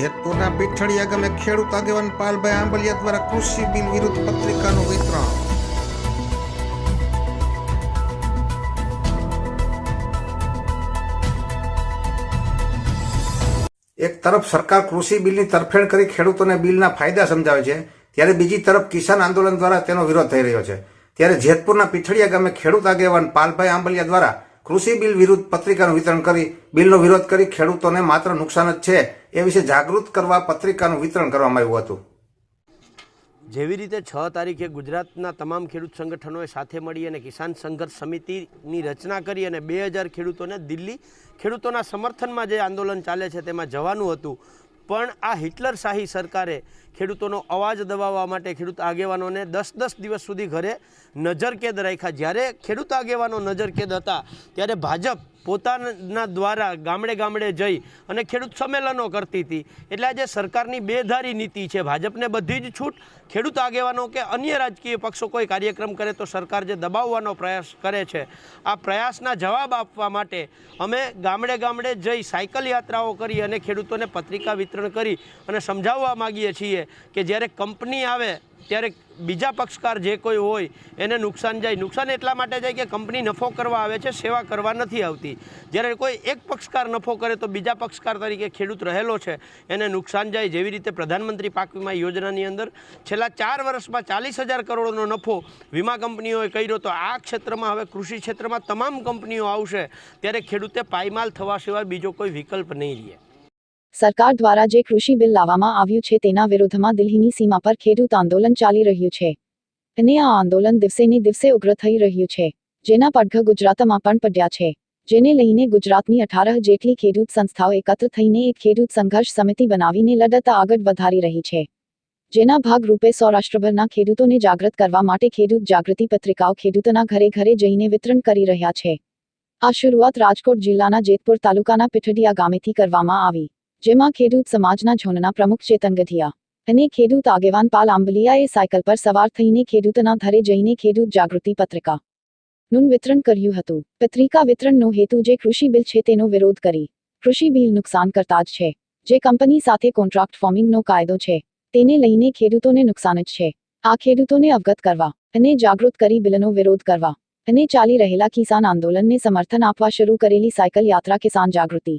જેતપુરના પીઠળિયા ગામે ખેડૂત આગેવાન પાલભાઈ આંબલિયા દ્વારા કૃષિ બિલ વિરુદ્ધ પત્રિકાનું વિતરણ. એક તરફ સરકાર કૃષિ બિલની તરફેણ કરી ખેડૂતોને બિલના ફાયદા સમજાવે છે, ત્યારે બીજી તરફ કિસાન આંદોલન દ્વારા તેનો વિરોધ થઈ રહ્યો છે. ત્યારે જેતપુરના પીઠળિયા ગામે ખેડૂત આગેવાન પાલભાઈ આંબલિયા દ્વારા કૃષિ બિલ વિરુદ્ધ પત્રિકાનું વિતરણ કરી બિલનો વિરોધ કરી ખેડૂતોને માત્ર નુકસાન જ છે એ વિશે જાગૃત કરવા પત્રિકાનું વિતરણ કરવામાં આવ્યું હતું. જેવી રીતે છ તારીખે ગુજરાતના તમામ ખેડૂત સંગઠનોએ સાથે મળી અને કિસાન સંઘર્ષ સમિતિની રચના કરી અને બે હજાર ખેડૂતોને દિલ્હી ખેડૂતોના સમર્થનમાં જે આંદોલન ચાલે છે તેમાં જવાનું હતું. પણ આ હિટલર શાહી સરકારે ખેડૂતોનો અવાજ દબાવવા માટે ખેડૂત આગેવાનોને દસ દસ દિવસ સુધી ઘરે નજરકેદ રાખ્યા. જ્યારે ખેડૂત આગેવાનો નજરકેદ હતા, ત્યારે ભાજપ પોતાના દ્વારા ગામડે ગામડે જઈ અને ખેડૂત સંમેલનો કરતી હતી. એટલે આજે સરકારની બેધારી નીતિ છે. ભાજપને બધી જ છૂટ, ખેડૂત આગેવાનો કે અન્ય રાજકીય પક્ષો કોઈ કાર્યક્રમ કરે તો સરકાર જે દબાવવાનો પ્રયાસ કરે છે. આ પ્રયાસના જવાબ આપવા માટે અમે ગામડે ગામડે જઈ સાયકલ યાત્રાઓ કરી અને ખેડૂતોને પત્રિકા વિતરણ કરી અને સમજાવવા માગીએ છીએ કે જ્યારે કંપની આવે ત્યારે બીજા પક્ષકાર જે કોઈ હોય, એને નુકસાન જાય. નુકસાન એટલા માટે જાય કે કંપની નફો કરવા આવે છે, સેવા કરવા નથી આવતી. જ્યારે કોઈ એક પક્ષકાર નફો કરે તો બીજા પક્ષકાર તરીકે ખેડૂત રહેલો છે, એને નુકસાન જાય. જેવી રીતે પ્રધાનમંત્રી પાક વીમા યોજનાની અંદર છેલ્લા ચાર વર્ષમાં ચાલીસ હજાર કરોડનો નફો વીમા કંપનીઓએ કર્યો, તો આ ક્ષેત્રમાં હવે કૃષિ ક્ષેત્રમાં તમામ કંપનીઓ આવશે, ત્યારે ખેડૂતે પાયમાલ થવા સિવાય બીજો કોઈ વિકલ્પ નહીં રહે. સરકાર દ્વારા જે કૃષિ બિલ લાવવામાં આવ્યું છે તેના વિરોધમાં દિલ્હીની સીમા પર ખેડૂત આંદોલન ચાલી રહ્યું છે. અને આ આંદોલન દિવસે ને દિવસે ઉગ્ર થઈ રહ્યું છે. જેના પડઘ ગુજરાતમાં પણ પડ્યા છે. જેને લઈને ગુજરાતની અઠારહ જેટલી ખેડૂત સંસ્થાઓ એકત્ર થઈને એક ખેડૂત સંઘર્ષ સમિતિ બનાવીને લડત આગળ વધારી રહી છે. જેના ભાગરૂપે સૌરાષ્ટ્રભરના ખેડૂતોને જાગૃત કરવા માટે ખેડૂત જાગૃતિ પત્રિકાઓ ખેડૂતોના ઘરે ઘરે જઈને વિતરણ કરી રહ્યા છે. આ શરૂઆત રાજકોટ જિલ્લાના જેતપુર તાલુકાના પીઠડિયા ગામેથી કરવામાં આવી. જેમાં ખેડૂત સમાજના ઝોનના પ્રમુખ ચેતન ગઢિયા અને ખેડૂત આગેવાન પાલ આંબલિયાએ સાયકલ પર સવાર થઈને ખેડૂતના ઘરે જઈને ખેડૂત જાગૃતિ પત્રિકા નું વિતરણ કર્યું હતું. પત્રિકા વિતરણનો હેતુ જે કૃષિ બિલ છે તેનો વિરોધ કરી કૃષિ બિલ નુકસાન કરતા જ છે. જે કંપની સાથે કોન્ટ્રાક્ટ ફોર્મિંગનો કાયદો છે, તેને લઈને ખેડૂતોને નુકસાન જ છે. આ ખેડૂતોને અવગત કરવા અને જાગૃત કરી બિલનો વિરોધ કરવા અને ચાલી રહેલા કિસાન આંદોલનને સમર્થન આપવા શરૂ કરેલી સાયકલ યાત્રા કિસાન જાગૃતિ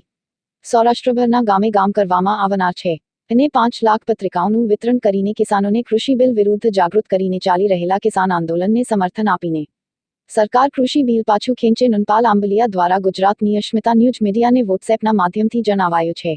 સૌરાષ્ટ્રભરના ગામે ગામ કરવામાં આવનાર છે. અને પાંચ લાખ પત્રિકાઓનું વિતરણ કરીને કિસાનોને કૃષિ બિલ વિરુદ્ધ જાગૃત કરીને ચાલી રહેલા કિસાન આંદોલનને સમર્થન આપીને. સરકાર કૃષિ બિલ પાછું ખેંચે નનપાલ આંબલિયા દ્વારા ગુજરાતની અસ્મિતા ન્યૂઝ મીડિયાને વોટ્સએપના માધ્યમથી જણાવાયું છે.